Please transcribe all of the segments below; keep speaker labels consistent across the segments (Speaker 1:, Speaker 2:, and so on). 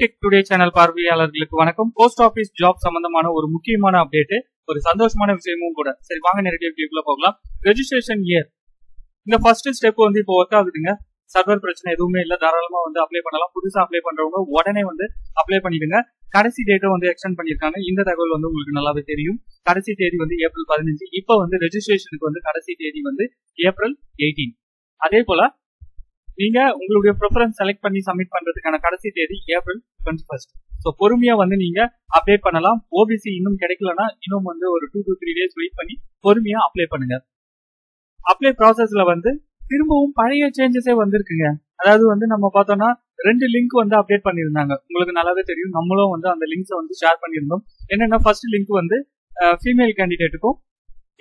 Speaker 1: Tech today channel பார்வையாளர்களுக்கு வணக்கம். Post office job சம்பந்தமான ஒரு முக்கியமான அப்டேட் ஒரு சந்தோஷமான விஷயமும் கூட. சரி வாங்க நேரடியாக போகலாம். ரெஜிஸ்ட்ரேஷன் இயர் இந்த ஃபர்ஸ்ட் ஸ்டெப் வந்து இப்போ ஒர்க் ஆகுதுங்க. சர்வர் பிரச்சனை எதுவுமே இல்ல. தாராளமா வந்து அப்ளை பண்ணலாம். புதுசா அப்ளை பண்றவங்க உடனே வந்து அப்ளை பண்ணிடுங்க. கடைசி டேட்டை வந்து எக்ஸ்டெண்ட் பண்ணிருக்காங்க இந்த தகவல் வந்து உங்களுக்கு நல்லாவே தெரியும். கடைசி தேதி வந்து ஏப்ரல் பதினஞ்சு. இப்போ வந்து ரெஜிஸ்ட்ரேஷனுக்கு வந்து கடைசி தேதி வந்து ஏப்ரல் எயிட்டீன் அதே போல நீங்க உங்களுடைய ப்ரிஃபரன்ஸ் செலக்ட் பண்ணி சப்மிட் பண்றதுக்கான கடைசி தேதி ஏப்ரல் டுவெண்ட்டி ஃபர்ஸ்ட் ஸோ பொறுமையா வந்து நீங்க அப்டேட் பண்ணலாம். ஓபிசி இன்னும் கிடைக்கலனா இன்னும் வந்து ஒரு two to three days wait பண்ணி பொறுமையா அப்ளை பண்ணுங்க. அப்ளை ப்ராசஸ்ல வந்து திரும்பவும் பழைய சேஞ்சஸே வந்திருக்குங்க. அதாவது வந்து நம்ம பார்த்தோம்னா ரெண்டு லிங்க் வந்து அப்டேட் பண்ணியிருந்தாங்க. உங்களுக்கு நல்லாவே தெரியும். நம்மளும் வந்து அந்த லிங்க்ஸை வந்து ஷேர் பண்ணியிருந்தோம். என்னன்னா ஃபர்ஸ்ட் லிங்க் வந்து ஃபீமேல் கேண்டிடேட்டுக்கும்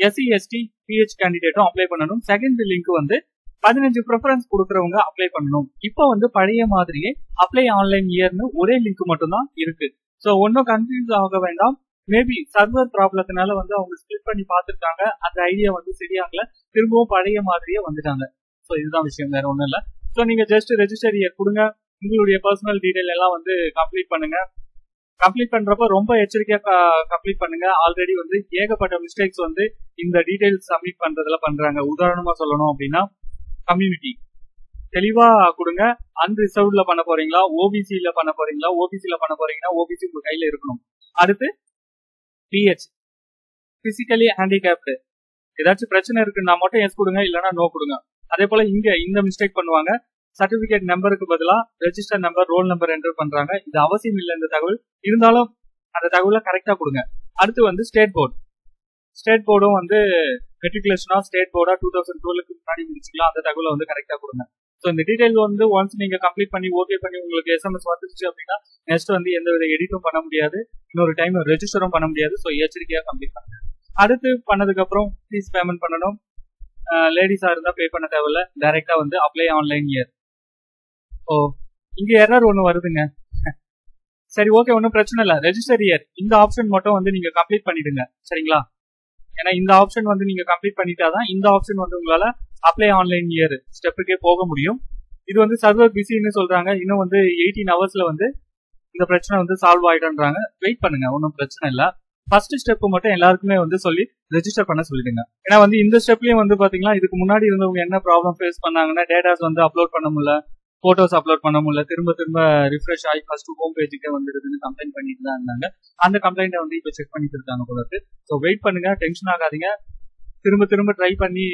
Speaker 1: எஸ்சி எஸ்டி பிஹெச் கேண்டிடேட்டும் அப்ளை பண்ணணும். செகண்ட் லிங்க் வந்து பதினஞ்சு ப்ரிஃபரன்ஸ் கொடுக்கறவங்க அப்ளை பண்ணணும். இப்போ வந்து பழைய மாதிரியே அப்ளை ஆன்லைன் இயர்னு ஒரே லிங்க் மட்டும் தான் இருக்கு. ஸோ ஒன்றும் கன்ஃபியூஸ் ஆக வேண்டாம். மேபி சர்வர் ப்ராப்ளத்தினால வந்து அவங்க ஸ்பிளிட் பண்ணி பார்த்துருக்காங்க. அந்த ஐடியா வந்து சரியாகல. திரும்பவும் பழைய மாதிரியே வந்துட்டாங்க. ஸோ இதுதான் விஷயம். வேற ஒன்றும் இல்லை. ஸோ நீங்க ஜஸ்ட் ரெஜிஸ்டர் இயர் கொடுங்க. உங்களுடைய பர்சனல் டீடைல் எல்லாம் வந்து கம்ப்ளீட் பண்ணுங்க. கம்ப்ளீட் பண்றப்ப ரொம்ப எச்சரிக்கையா கம்ப்ளீட் பண்ணுங்க. ஆல்ரெடி வந்து ஏகப்பட்ட மிஸ்டேக்ஸ் வந்து இந்த டீடைல்ஸ் சப்மிட் பண்றதுல பண்றாங்க. உதாரணமா சொல்லணும் அப்படின்னா கம்யூனிட்டி தெளிவா கொடுங்க. அன்ரிசர்வ்ல பண்ண போறீங்களா? ஓபிசில பண்ண போறீங்களா? ஓபிசில பண்ண போறீங்கன்னா ஓபிசி உங்க கையில இருக்கணும். அடுத்து பிஹெச் பிசிக்கலி ஹேண்டிகேப்டு ஏதாச்சும் பிரச்சனை இருக்குன்னா மட்டும் எஸ் கொடுங்க இல்லைன்னா நோ கொடுங்க. அதே போல இங்க இந்த மிஸ்டேக் பண்ணுவாங்க. சர்டிபிகேட் நம்பருக்கு பதிலா register number roll number enter பண்றாங்க. இது அவசியம் இல்லை இந்த தகவல். இருந்தாலும் அந்த தகவலை கரெக்டா கொடுங்க. அடுத்து வந்து ஸ்டேட் போர்டு ஸ்டேட் போர்டும் வந்து மெட்ரிகுலேஷனா ஸ்டேட் போர்டா டூ தௌசண்ட் டுவெலுக்கு முன்னாடி முடிச்சுக்கலாம் அந்த தகவலை வந்து கரெக்டா கொடுங்க. ஸோ இந்த டீடைல் வந்து ஒன்ஸ் நீங்க கம்ப்ளீட் பண்ணி ஓகே பண்ணி உங்களுக்கு எஸ்எம்எஸ் வந்துருச்சு அப்படின்னா நெக்ஸ்ட் வந்து எந்த வித எடிட்டும் பண்ண முடியாது. இன்னொரு டைம் ரெஜிஸ்டரும் பண்ண முடியாது. ஸோ எச்சரிக்கையா கம்ப்ளீட் பண்ணுங்க. அடுத்து பண்ணதுக்கு அப்புறம் ஃபீஸ் பேமெண்ட் பண்ணணும். லேடிஸா இருந்தா பே பண்ண தேவையில்ல. டைரக்டா வந்து அப்ளை ஆன்லைன் இயர் ஓ இங்க எரர் ஒன்று வருதுங்க. சரி ஓகே ஒன்றும் பிரச்சனை இல்லை. ரெஜிஸ்டர் இயர் இந்த ஆப்ஷன் மட்டும் வந்து நீங்க கம்ப்ளீட் பண்ணிடுங்க. சரிங்களா? ஏன்னா இந்த ஆப்ஷன் வந்து நீங்க கம்ப்ளீட் பண்ணிட்டாதான் இந்த ஆப்ஷன் வந்து உங்களால அப்ளை ஆன்லைன் இயர் ஸ்டெப்புக்கே போக முடியும். இது வந்து சர்வர் பிஸின்னு சொல்றாங்க. இன்னும் வந்து எயிட்டீன் ஹவர்ஸ்ல வந்து இந்த பிரச்சனை வந்து சால்வ் ஆயிடும்ன்றாங்க. வெயிட் பண்ணுங்க ஒன்றும் பிரச்சனை இல்லை. ஃபர்ஸ்ட் ஸ்டெப் மட்டும் எல்லாருக்குமே வந்து சொல்லி ரெஜிஸ்டர் பண்ண சொல்லிடுங்க. ஏன்னா வந்து இந்த ஸ்டெப்லயும் வந்து பாத்தீங்கன்னா இதுக்கு முன்னாடி இருந்தவங்க என்ன ப்ராப்ளம் ஃபேஸ் பண்ணாங்கன்னா டேட்டாஸ் வந்து அப்லோட் பண்ண முடியல. போட்டோஸ் அப்லோட் பண்ண முடியல. திரும்ப திரும்ப ரிஃப்ரெஷ் ஆகி ஃபர்ஸ்ட் ஹோம் பேஜுக்கே வந்துடுதுன்னு கம்ப்ளைண்ட் பண்ணிட்டு தான் இருந்தாங்க. அந்த கம்ப்ளைண்ட்டை வந்து இப்போ செக் பண்ணிட்டு இருக்காங்க போல இருக்கு. ஸோ வெயிட் பண்ணுங்க. டென்ஷன் ஆகாதீங்க. திரும்ப திரும்ப ட்ரை பண்ணி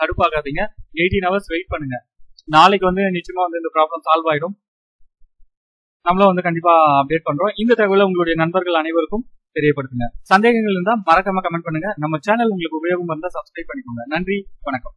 Speaker 1: கடுப்பாகாதீங்க. எயிட்டீன் ஹவர்ஸ் வெயிட் பண்ணுங்க. நாளைக்கு வந்து நிச்சயமா வந்து இந்த ப்ராப்ளம் சால்வ் ஆயிடும். நம்மளும் வந்து கண்டிப்பா அப்டேட் பண்றோம். இந்த தகவலை உங்களுடைய நண்பர்கள் அனைவருக்கும் தெரியப்படுத்துங்க. சந்தேகங்கள் இருந்தால் மறக்காம கமெண்ட் பண்ணுங்க. நம்ம சேனல் உங்களுக்கு உபயோகம் இருந்தால் சப்ஸ்கிரைப் பண்ணிக்கோங்க. நன்றி. வணக்கம்.